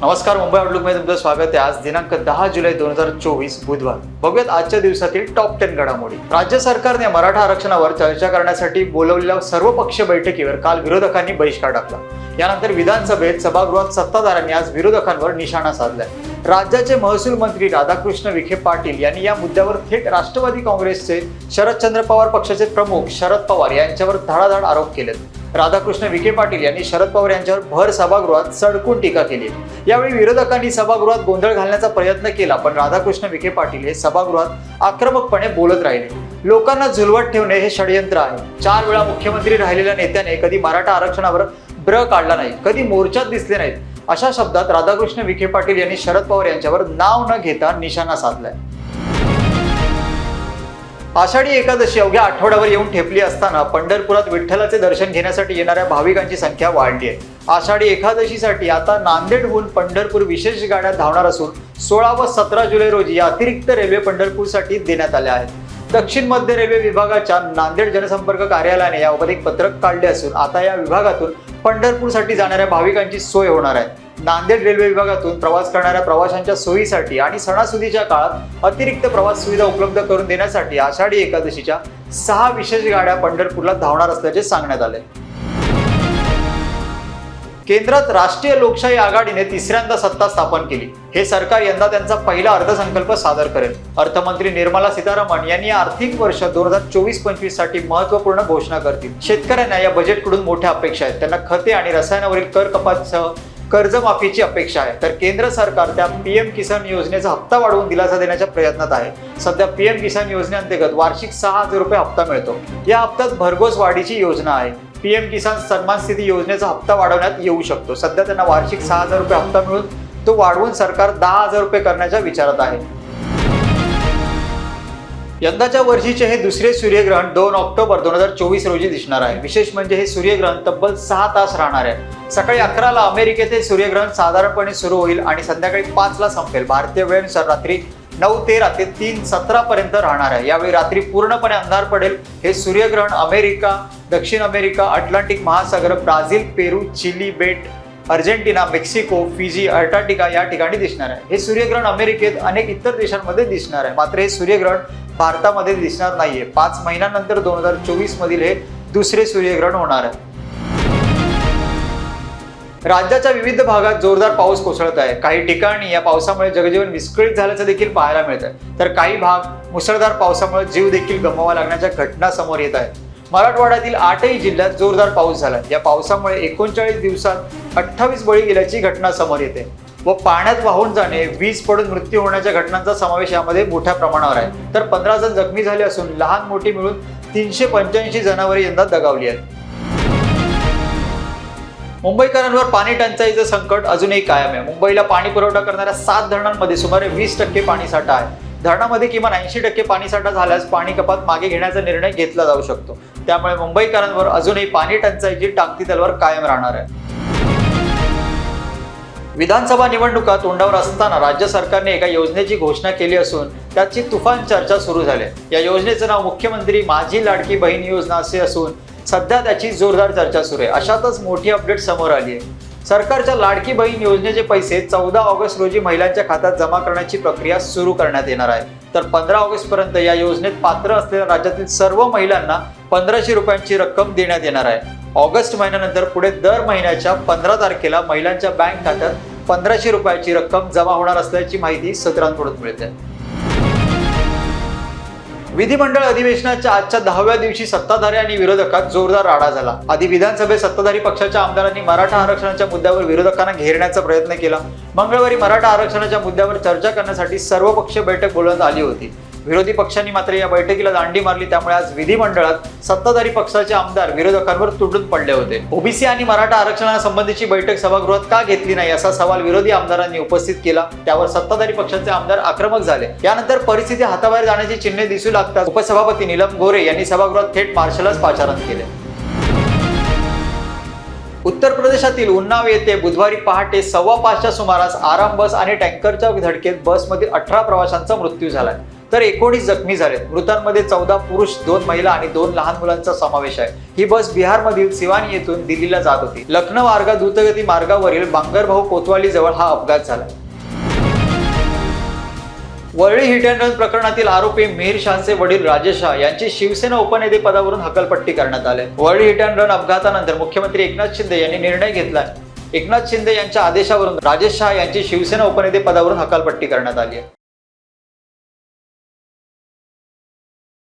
नमस्कार मुंबई आउटलुकमध्ये तुमचं स्वागत आहे. आज दिनांक दहा जुलै दोन हजार चोवीस बुधवार. बघूयात आजच्या दिवसातील टॉप टेन घडामोडी. राज्य सरकारने मराठा आरक्षणावर चर्चा करण्यासाठी बोलवलेल्या सर्व पक्ष बैठकीवर काल विरोधकांनी बहिष्कार टाकला. यानंतर विधानसभेत सभागृहात सत्ताधाऱ्यांनी आज विरोधकांवर निशाणा साधलाय. राज्याचे महसूल मंत्री राधाकृष्ण विखे पाटील यांनी या मुद्द्यावर थेट राष्ट्रवादी काँग्रेसचे शरदचंद्र पवार पक्षाचे प्रमुख शरद पवार यांच्यावर धडाधड आरोप केलेत. राधाकृष्ण विखे पाटील यांनी शरद पवार यांच्यावर भर सभागृहात सडकून टीका केली. यावेळी विरोधकांनी सभागृहात गोंधळ घालण्याचा प्रयत्न केला पण राधाकृष्ण विखे पाटील हे सभागृहात आक्रमकपणे बोलत राहिले. लोकांना झुलवत ठेवणे हे षडयंत्र आहे. चार वेळा मुख्यमंत्री राहिलेल्या नेत्याने कधी मराठा आरक्षणावर ब्र काढला नाही कधी मोर्चात दिसले नाहीत. अशा शब्दात राधाकृष्ण विखे पाटील यांनी शरद पवार यांच्यावर नाव न घेता निशाणा साधलाय. आषाढी एकादशी अवघ्या आठवड्यावर येऊन ठेपली असताना पंढरपुरात विठ्ठलाचे दर्शन घेण्यासाठी येणाऱ्या भाविकांची संख्या वाढली आहे. आषाढी एकादशीसाठी आता नांदेडहून पंढरपूर विशेष गाड्या धावणार असून सोळा व सतरा जुलै रोजी या अतिरिक्त रेल्वे पंढरपूरसाठी देण्यात आल्या आहेत. दक्षिण मध्य रेल्वे विभागाच्या नांदेड जनसंपर्क कार्यालयाने याबाबत एक पत्रक काढले असून आता या विभागातून पंढरपूरसाठी जाणाऱ्या भाविकांची सोय होणार आहे. नांदेड रेल्वे विभागातून प्रवास करणाऱ्या प्रवाशांच्या सोयीसाठी आणि सणासुदीच्या काळात अतिरिक्त प्रवास सुविधा उपलब्ध करून देण्यासाठी आषाढी एकादशीच्या सहा विशेष गाड्या पंढरपूरला धावणार असल्याचे सांगण्यात आले. केंद्रात राष्ट्रीय लोकशाही आघाडीने तिसऱ्यांदा सत्ता स्थापन केली. हे सरकार यंदा त्यांचा पहिला अर्थसंकल्प सादर करेल. अर्थमंत्री निर्मला सीतारामन यांनी आर्थिक वर्ष दोन हजार चोवीस पंचवीससाठी महत्त्वपूर्ण घोषणा करतील. शेतकऱ्यांना या बजेटकडून मोठ्या अपेक्षा आहेत. त्यांना खते आणि रसायनावरील कर कपातसह कर्जमाफीची अपेक्षा आहे. तर केंद्र सरकार त्या पीएम किसान योजनेचा हप्ता वाढवून दिलासा देण्याच्या प्रयत्नात आहे. सध्या पीएम किसान योजनेअंतर्गत वार्षिक सहा हजार रुपये हप्ता मिळतो. या हप्त्यात भरघोस वाढीची योजना आहे. पीएम किसान सन्मान स्थिती योजनेचा हप्ता वाढवण्यात येऊ शकतो. सध्या त्यांना वार्षिक सहा हजार रुपये हप्ता मिळून तो वाढवून सरकार दहा हजार रुपये करण्याच्या विचारात आहे. यंदाच्या वर्षीचे हे दुसरे सूर्यग्रहण दोन ऑक्टोबर दोन हजार चोवीस रोजी दिसणार आहे. विशेष म्हणजे हे सूर्यग्रहण तब्बल सहा तास राहणार आहे. सकाळी अकराला अमेरिकेत हे सूर्यग्रहण साधारणपणे सुरू होईल आणि संध्याकाळी पाचला संपेल. भारतीय वेळेनुसार रात्री नऊ तेरा ते तीन सतरा पर्यंत राहणार आहे. यावेळी रात्री पूर्णपणे अंधार पडेल. हे सूर्यग्रहण अमेरिका दक्षिण अमेरिका अटलांटिक महासागर ब्राझील पेरू चिली बेट अर्जेंटिना मेक्सिको फिजी अर्टांटिका या ठिकाणी दिसणार आहे. हे सूर्यग्रहण अमेरिकेत अनेक इतर देशांमध्ये दिसणार आहे. मात्र हे सूर्यग्रहण भारतामध्ये दिसणार नाहीये. पाच महिन्यानंतर दोन हजार चोवीस मधील हे दुसरे सूर्यग्रहण होणार आहे. राज्याच्या विविध भागात जोरदार पाऊस कोसळत आहे. काही ठिकाणी या पावसामुळे जगजीवन विस्कळीत झाल्याचं देखील पाहायला मिळत आहे तर काही भाग मुसळधार पावसामुळे जीव देखील गमवावा लागण्याच्या घटना समोर येत आहेत. मराठवाड्यातील आठही जिल्ह्यात जोरदार पाऊस झाला या पावसामुळे एकोणचाळीस दिवसात अठ्ठावीस बळी गेल्याची घटना समोर येते व पाण्यात वाहून जाणे वीज पडून मृत्यू होण्याच्या घटनांचा समावेश यामध्ये मोठ्या प्रमाणावर आहे. तर पंधरा जण जखमी झाले असून लहान मोठी मिळून तीनशे पंच्याऐंशी जनावरे यंदा दगावली आहेत. मुंबईकरांवर पाणी टंचाईचं संकट अजूनही कायम आहे. मुंबईला पाणी पुरवठा करणाऱ्या सात धरणांमध्ये सुमारे वीस टक्के पाणीसाठा आहे. धरणामध्ये किमान ऐंशी टक्के पाणीसाठा झाल्यास पाणी कपात मागे घेण्याचा निर्णय घेतला जाऊ शकतो. त्यामुळे मुंबईकरांवर अजूनही पाणी टंचाईची टाकती तलवार कायम राहणार आहे. विधानसभा निवडणुका तोंडावर असताना राज्य सरकारने एका योजनेची घोषणा केली असून त्याची तुफान चर्चा सुरू झाली या योजनेचं नाव मुख्यमंत्री माझी लाडकी बहीण योजना असे असून सध्या त्याची जोरदार चर्चा सुरू आहे. अशातच मोठी अपडेट समोर आली आहे. सरकारच्या लाडकी बहीण योजनेचे पैसे चौदा ऑगस्ट रोजी महिलांच्या खात्यात जमा करण्याची प्रक्रिया सुरू करण्यात येणार आहे. तर पंधरा ऑगस्ट पर्यंत या योजनेत पात्र असलेल्या राज्यातील सर्व महिलांना पंधराशे रुपयांची रक्कम देण्यात येणार आहे. ऑगस्ट महिन्यानंतर पुढे दर महिन्याच्या पंधरा तारखेला महिलांच्या बँक खात्यात पंधराशे रुपयाची रक्कम जमा होणार असल्याची माहिती सूत्रांकडून मिळते. विधिमंडळ अधिवेशनाच्या आजच्या दहाव्या दिवशी सत्ताधारी आणि विरोधकात जोरदार राडा झाला. आधी विधानसभेत सत्ताधारी पक्षाच्या आमदारांनी मराठा आरक्षणाच्या मुद्द्यावर विरोधकांना घेरण्याचा प्रयत्न केला. मंगळवारी मराठा आरक्षणाच्या मुद्द्यावर चर्चा करण्यासाठी सर्व बैठक बोलवण्यात आली होती. विरोधी पक्षांनी मात्र या बैठकीला दांडी मारली. त्यामुळे आज विधिमंडळात सत्ताधारी पक्षाचे आमदार विरोधकांवर तुटून पडले होते. ओबीसी आणि मराठा आरक्षणासंबंधीची बैठक सभागृहात का घेतली नाही असा सवाल विरोधी आमदारांनी उपस्थित केला. त्यावर सत्ताधारी पक्षाचे आमदार आक्रमक झाले. यानंतर परिस्थिती हाताबाहेर जाण्याची चिन्हे दिसू लागतात. उपसभापती नीलम गोरे यांनी सभागृहात थेट मार्शलच पाचारण केले. उत्तर प्रदेशातील उन्नाव येथे बुधवारी पहाटे सव्वा पाचच्या सुमारास आराम बस आणि टँकरच्या धडकेत बसमधील अठरा प्रवाशांचा मृत्यू झालाय. तर एकोणीस जखमी झालेत. मृतांमध्ये चौदा पुरुष दोन महिला आणि दोन लहान मुलांचा समावेश आहे. ही बस बिहारमधील सिवानी येथून दिल्लीला जात होती. लखनौ आर्गा द्रुतगती मार्गावरील बांगरभाऊ कोतवाली जवळ हा अपघात झाला. वरळी हिट अँड रन प्रकरणातील आरोपी मिहीर शहाचे वडील राजेश शाह यांची शिवसेना उपनेते पदावरून हकलपट्टी करण्यात आले. वरळी हिट अँड रन अपघातानंतर मुख्यमंत्री एकनाथ शिंदे यांनी निर्णय घेतला. एकनाथ शिंदे यांच्या आदेशावरून राजेश शाह यांची शिवसेना उपनेते पदावरून हकालपट्टी करण्यात आली आहे.